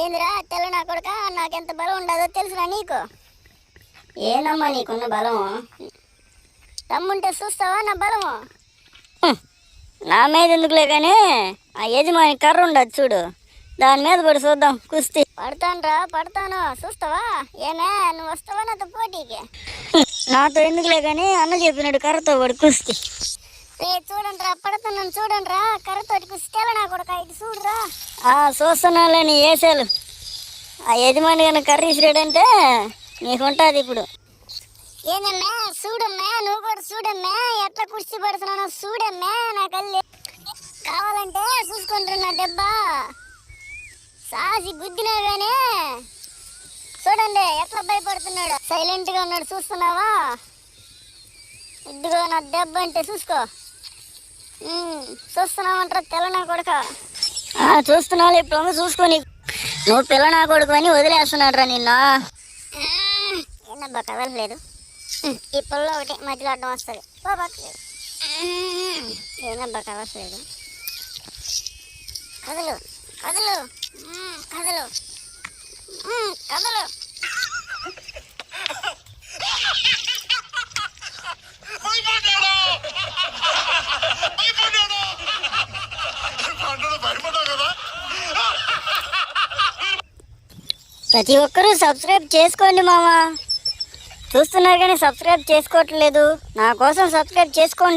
ఏందిరా తెల్ల నా కొడుక? నాకెంత బలం ఉండదో తెలుసురా నీకు. ఏనమ్మా నీకున్న బలము? తమ్ముంటే చూస్తావా నా బలము? నా మీద ఎందుకులే కానీ ఆ యజమాని కర్ర ఉండదు చూడు. దాని మీద పడి చూద్దాం కుస్తీ. పడతానురా పడతాను. చూస్తావా? ఏమే నువ్వు వస్తావా నాతో పోటీకి? నాతో ఎందుకులే కానీ అన్న చెప్పినాడు కర్రతో పడి కుస్తీ. రే చూడండి రా పడుతున్నాను చూడండి రా కర్రతోటి కుస్తీ. నా కొడుక ఇది చూడు చూస్తున్నాలే నీ వేసాలు ఆ యజమాని కనుక కర్రీ ఇసిరాడంటే నీకుంటుంది ఇప్పుడు. ఏందమ్మా చూడమ్మా నువ్వు కూడా చూడమ్మా ఎట్లా కుర్చీ పడుతున్నానో చూడమ్మా నా కళ్ళు. కావాలంటే చూసుకుంటున్నా దెబ్బ. సాసి గుద్దినా కానీ చూడండి ఎట్లా భయపడుతున్నాడు. సైలెంట్గా ఉన్నాడు చూస్తున్నావా? ఇదిగో నా దెబ్బ అంటే చూసుకో. ఉమ్, చూస్తున్నావంటారా తెల్లనా కొడుక? చూస్తున్నావు ఇప్పుడు చూసుకొని నువ్వు పిల్లనా కొడుకు అని వదిలేస్తున్నాడు రా నిన్న ఏందబ్బా కదలలేదు ఈ పిల్ల ఒకటి మధ్యలో అడ్డం వస్తుంది. ఏందబ్బా కదలలేదు కదలు కదలు ప్రతి ఒక్కరూ సబ్స్క్రైబ్ చేసుకోండి మామ చూస్తున్నారు కానీ సబ్స్క్రైబ్ చేసుకోవట్లేదు. నా కోసం సబ్స్క్రైబ్ చేసుకోండి.